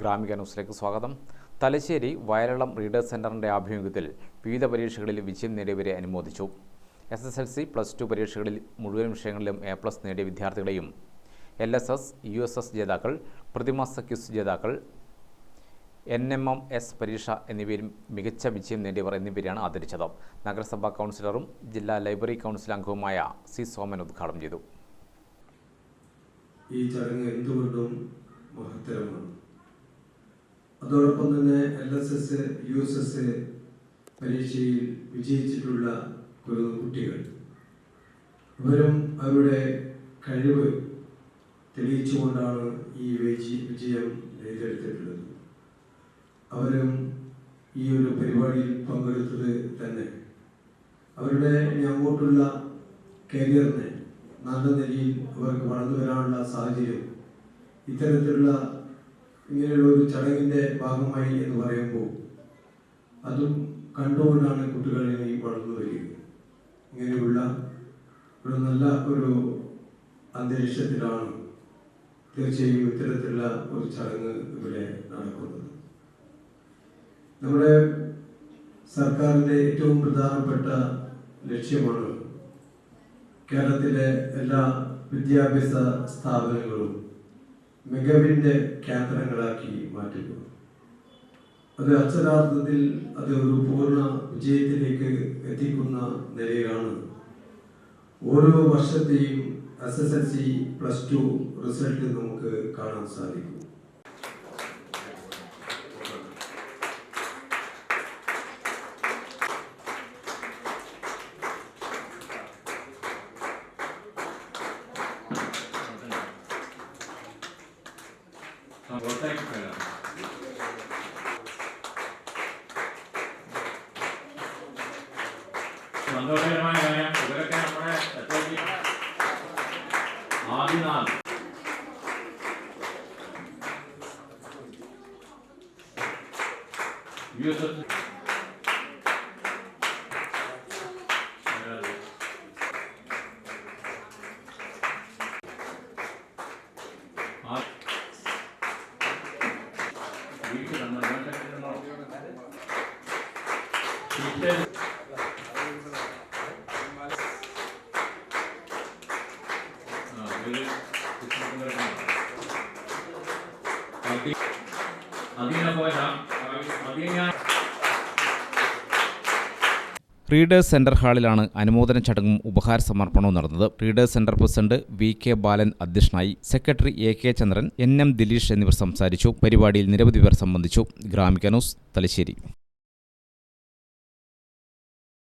ഗ്രാമിക ന്യൂസിലേക്ക് സ്വാഗതം. തലശ്ശേരി വയലളം റീഡേഴ്സ് സെന്ററിന്റെ ആഭിമുഖ്യത്തിൽ വിവിധ പരീക്ഷകളിൽ വിജയം നേടിയവരെ അനുമോദിച്ചു. S S L C plus two പരീക്ഷകളിൽ മുഴുവൻ വിഷയങ്ങളിലും എ പ്ലസ് നേടിയ വിദ്യാർത്ഥികളെയും L S S U S S ജേതാക്കൾ പ്രതിമാസ ക്വിസ് ജേതാക്കൾ എൻ എം എം എസ് പരീക്ഷ എന്നിവയിൽ മികച്ച വിജയം നേടിയവർ എന്നിവരെയാണ് ആദരിച്ചത്. നഗരസഭാ കൗൺസിലറും ജില്ലാ ലൈബ്രറി കൗൺസിൽ അംഗവുമായ സി സോമൻ ഉദ്ഘാടനം ചെയ്തു. ഈ ചടങ്ങ് എന്തുകൊണ്ടും മഹത്തരമാണ്. അതോടൊപ്പം തന്നെ L S S U S S പരീക്ഷയിൽ വിജയിച്ചിട്ടുള്ള കുട്ടികൾ. ഇവരും അവരുടെ കഴിവ് തെളിയിച്ചുകൊണ്ടാണ് ഈ വിജയ വിജയം നേടിയെടുത്തിട്ടുള്ളത്. അവരും ഈ ഒരു പരിപാടിയിൽ പങ്കെടുത്തത് തന്നെ. അവരുടെ അങ്ങോട്ടുള്ള കരിയറിനെ നല്ല നിലയിൽ അവർക്ക് വളർന്നു വരാനുള്ള സാഹചര്യം ഇത്തരത്തിലുള്ള ഇങ്ങനെയുള്ള ഒരു ചടങ്ങിന്റെ ഭാഗമായി എന്ന് പറയുമ്പോൾ അതും കണ്ടുകൊണ്ടാണ് കുട്ടികൾ ഇനി വളർന്നു വരിക ഇങ്ങനെയുള്ള ഒരു നല്ല ഒരു അന്തരീക്ഷത്തിലാണ് തീർച്ചയായും ഇത്തരത്തിലുള്ള ഒരു ചടങ്ങ് ഇവിടെ നടക്കുന്നത്. നമ്മുടെ സർക്കാരിന്റെ ഏറ്റവും പ്രധാനപ്പെട്ട ലക്ഷ്യമാണ് കേരളത്തിലെ എല്ലാ വിദ്യാഭ്യാസ സ്ഥാപനങ്ങളും മികവിന്റെ കേന്ദ്രങ്ങളാക്കി മാറ്റുന്നു. അത് അക്ഷരാർത്ഥത്തിൽ അത് ഒരു പൂർണ വിജയത്തിലേക്ക് എത്തിക്കുന്ന നിലയിലാണ്. ഓരോ വർഷത്തെയും S S L C plus two result നമുക്ക് കാണാൻ സാധിക്കും. സന്തോഷകരമായ കാര്യം ഇവരൊക്കെ നമ്മുടെ എത്രയ്ക്ക് ആദ്യ നാൾ യു എസ് എസ് വീട്ടിൽ നമ്മൾ ടീച്ചർ റീഡേഴ്സ് സെന്റർ ഹാളിലാണ് അനുമോദന ചടങ്ങും ഉപഹാര സമർപ്പണവും നടന്നത്. Readers centre president V K Balan അധ്യക്ഷനായി secretary A K Chandran N M Dileesh എന്നിവർ സംസാരിച്ചു. പരിപാടിയിൽ നിരവധി പേർ സംബന്ധിച്ചു. ഗ്രാമിക ന്യൂസ് തലശ്ശേരി.